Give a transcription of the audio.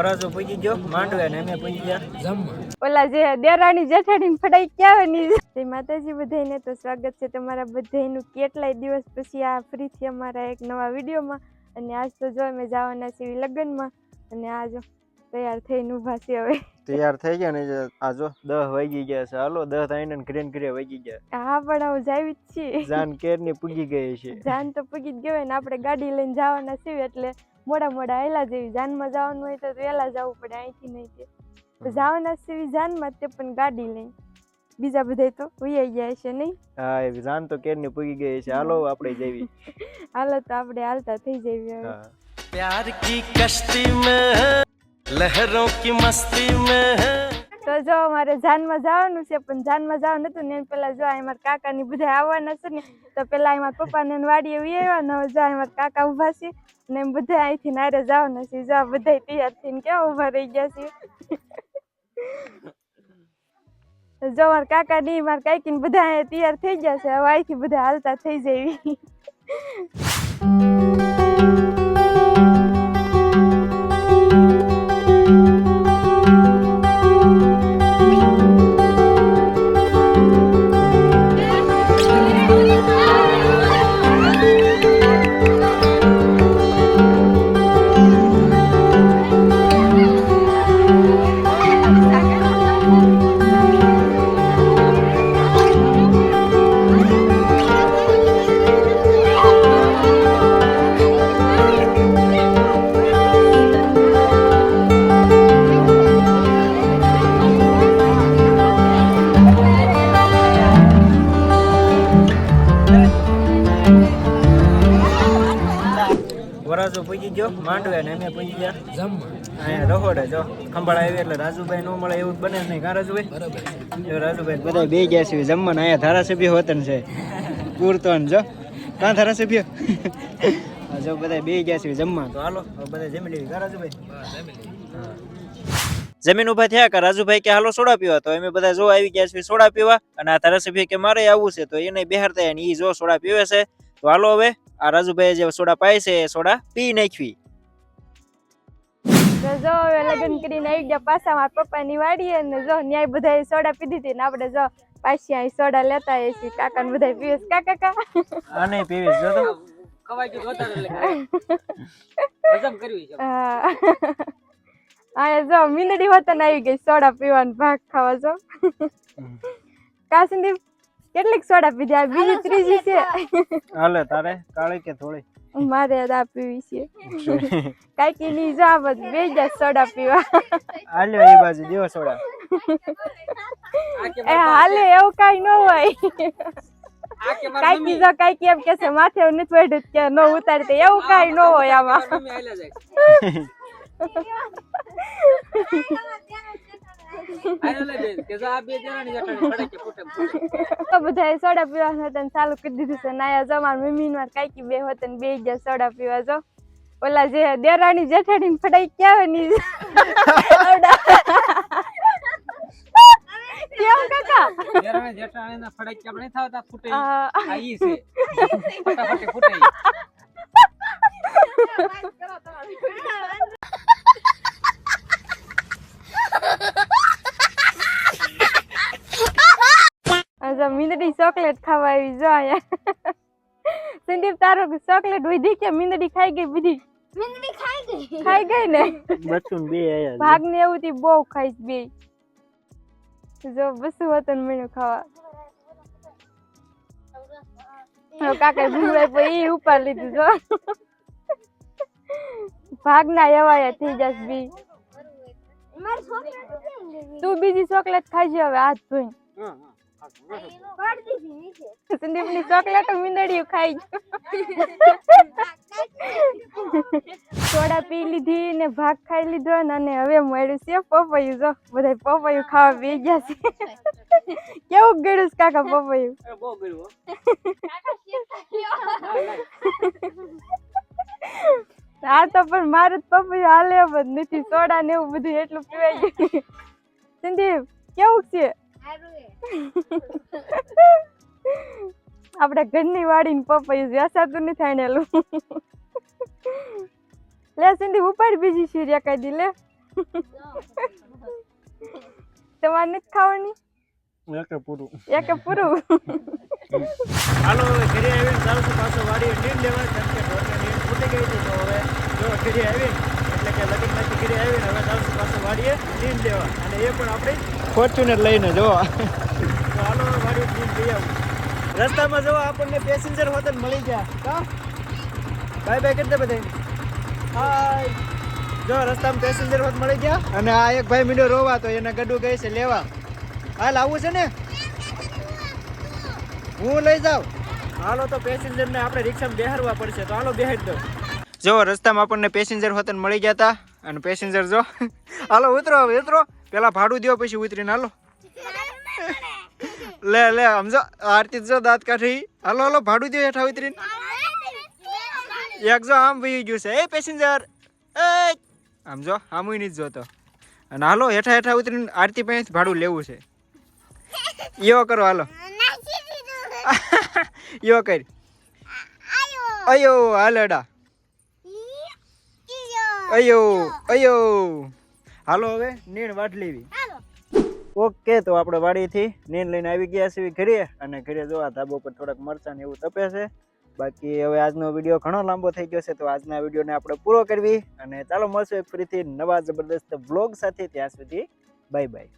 વરાજો પૂજી ગયો માંડવે ને અમે પૂજી ગયા. જમવા. ઓલા જે દેરાણી જેઠાણી ફડાઈ ક્યાં ની જય માતાજી બધાને તો સ્વાગત છે તમારા બધાનું કેટલાય દિવસ પછી આ ફરીથી અમારા એક નવા વિડીયોમાં. અને આજ તો જો અમે જવાના છીએ લગ્નમાં અને આજ તૈયાર થઈને ઊભા છે હવે. તૈયાર થઈ ગયા ને આ જો દહ વાગી ગયા છે. હાલો દહ થઈને ને ઘરે ને ઘરે વાગી ગયા. હા પણ હું જાવી જ છીએ. જાન કેરની પૂગી ગઈ છે. જાન તો પૂગી જ ગયો ને આપણે ગાડી લઈને જવાના છીએ એટલે મોડા મોડા આયલા જેવી જાનમાં જવાનું હોય તો વહેલા જવું પડે અહીંથી નહીં તે જવાના છે જાનમાં તે પણ ગાડી લઈ. બીજા બધા તો ઉઈ ગયા છે નહીં? હા એ જાન તો કેર કેરની પૂગી ગઈ છે હાલો આપણે જેવી હાલો તો આપણે હાલતા થઈ જઈએ હવે. પ્યાર કી કશ્તી મે લહેરો કી મસ્તી મે. જો અમારે જાનમાં જવાનું છે, પણ જાનમાં જવાનું હતું ને પેલા જો અહીં મારા કાકાની બધા આવવાના છે ને, તો પેલા અહીં મારા પપ્પાને ને વાડીએ વી આવ્યા ને જો અહીં મારા કાકા ઊભા છે ને બધા અહીંથી નારે જવાના છે. જો બધા તૈયાર થઈને કેવા ઊભા રહી ગયા છે? જો મારા કાકા ની મારા કાકી ને બધા તૈયાર થઈ ગયા છે, હવે અહીંથી બધા હાલતા થઈ જવી વરાજો પૂજી ગયો માંડવે ને અમે પૂજી ગયા. જમવા અહીંયા રહોડે જો ખંભાળા આવી એટલે રાજુભાઈ નો મળે એવું બને નહીં કા રાજુભાઈ? બરાબર રાજુભાઈ બધા બે ગયા છે જમવાના અહીંયા ધારાસભ્ય હોતન છે. પૂરતો જો. કાં ધારાસભ્ય? જો બધા બે ગયા છે જમવા તો હાલો બધા જમી લેવી કા રાજુભાઈ? જમીન ઊભા થયા કે રાજુભાઈ કે હાલો સોડા પીવા? તો અમે બધા જો આવી ગયા છે સોડા પીવા અને આ ધારાસભ્ય કે મારે આવવું છે તો એને બેહારતા અને એ જો સોડા પીવે છે. તો હાલો હવે આ રાજુભાઈ જે સોડા પાય છે એ સોડા પી નાખવી તો જો હવે લગ્ન કરીને આવી ગયા પાછા મારા પપ્પાની વાડીએ અને જો ન્યાય બધા સોડા પીધી હતી ને આપણે જો પાછી અહીં સોડા લેતા આવીએ છીએ. કાકા ને બધા પીવે છે. કાકા કા પીવે જો તો. હા. અહીંયા જો મીંદડી વતન આવી ગઈ સોડા પીવાનું ભાગ ખાવા જો. કાસંદી કેટલીક સોડા પીધી? આ બીજી ત્રીજી છે. હાલે તારે? કાળી કે થોડી મારે આ પીવી છે. કાકી ની જો બધી બે જ સોડા પીવા. હાલે એ બાજુ દેવો સોડા. એ હાલે એવું કાઈ ન હોય. કાકી જો કાકી એમ કે છે માથે નથી પડ્યું કે ન ઉતારતે એવું કાઈ ન હોય આમાં. તો બધાએ સોડા પીવા હતા ને ચાલુ કરી દીધું છે. નાયા જમાર મમ્મી માર કાંઈકી બે હોત ને બે ગયા સોડા પીવા જો. ઓલા જે દેરાણી જેઠાણી ફટાઈ ક્યાં ની કેમ કાકા? આ, આ જો મીંદડી ચોકલેટ ખાવા આવી જો અહીંયા. સંદીપ તારો ચોકલેટ વધી કે મીંદડી ખાઈ ગઈ બધી. ખાઈ ગઈ? ને? બચ્ચું બે આયા ભાગ ને એવું થી બહુ ખાઈ બે. જો બસું વતન ને ખાવા. હવે કાકા ભૂંગળાઈ પછી ઈ ઉપર લીધું જો. ભાગના એવાયા થઈ જશે બી. તું બીજી ચોકલેટ ખાઈજે હવે હાથ ધોઈને. સંદીપની ચોકલેટ મીંદડીયું ખાઈ સોડા પી લીધી ને ભાગ ખાઈ લીધો ને અને હવે મળ્યું છે પપૈયું. જો બધા પપૈયું ખાવા બે ગયા છે. કેવું ગળ્યું છે કાકા પપૈયું? આ તો પણ મારે જ પપૈયું હાલે પણ નથી. સોડા ને એવું બધું એટલું પીવાય ગયું. સંદીપ કેવું છે? આપણે ઘરની વાડીને પપૈયું નહીં થાય ને લે સિંધી ઉપાડ બીજી શીરિયા કાઢી લે. તમારે નથી ખાવાની? એક પૂરું. એક પૂરું? હાલો હવે ઘરે આવીને ચાલશું પાછો વાડીએ નીંદ લેવા. કારણ કે ઢોરને નીંદ ફૂટી ગઈ હતી તો હવે જો ઘરે આવીને એટલે કે લગ્નમાંથી ઘરે આવીને હવે ચાલશું પાછો વાડીએ નીંદ લેવા. અને એ પણ આપણે ફોર્ચ્યુનર લઈને જો તો હાલો વાડીએ નીંદ લઈ આવું. રસ્તામાં જવા આપણને પેસેન્જર હોત મળી ગયા. કા બાય બાય કરી બધે હાય જો, રસ્તામાં પેસેન્જર હોત મળી ગયા. અને આ એક ભાઈ મીડો રોવા તો એને ગડું ગઈ છે, લેવા. હાલ આવું છે ને? હું લઈ જાઉં. હાલો તો પેસેન્જર ને આપણે રિક્ષામાં બેહારવા પડશે, તો હાલો બેહાડી દો. જો, રસ્તામાં આપણને પેસેન્જર હોતન મળી ગયા હતા અને પેસેન્જર જો. હાલો, ઉતરો ઉતરો. પેલા ભાડું દો પછી ઉતરીને હાલો. લે લે સમજો આરતી જો દાંત કાઢી. હાલો હાલો ભાડું દો હેઠા ઉતરીને એક જો આમ વહી ગયું છે. એ પેસેન્જર. એ. આમ જો આમ નહીં જ જોતો. અને હાલો હેઠા હેઠા ઉતરીને આરતી પાસેથી ભાડું લેવું છે. યો કરો હાલો. યો કરી. અયો હાલેડા. અયો અયો. હાલો હવે નીણ વાટ લેવી. ઓકે, તો આપણે વાડીથી નીન લઈને આવી ગયા છીએ ઘરે અને ઘરે જો આ ધાબા પર થોડાક મરચાં ને એવું તપે છે. બાકી હવે આજનો વીડિયો ઘણો લાંબો થઈ ગયો છે, તો આજના વિડીયોને આપણે પૂરો કરવી અને ચાલો મળશું એક ફરીથી નવા જબરદસ્ત બ્લોગ સાથે. ત્યાં સુધી બાય બાય.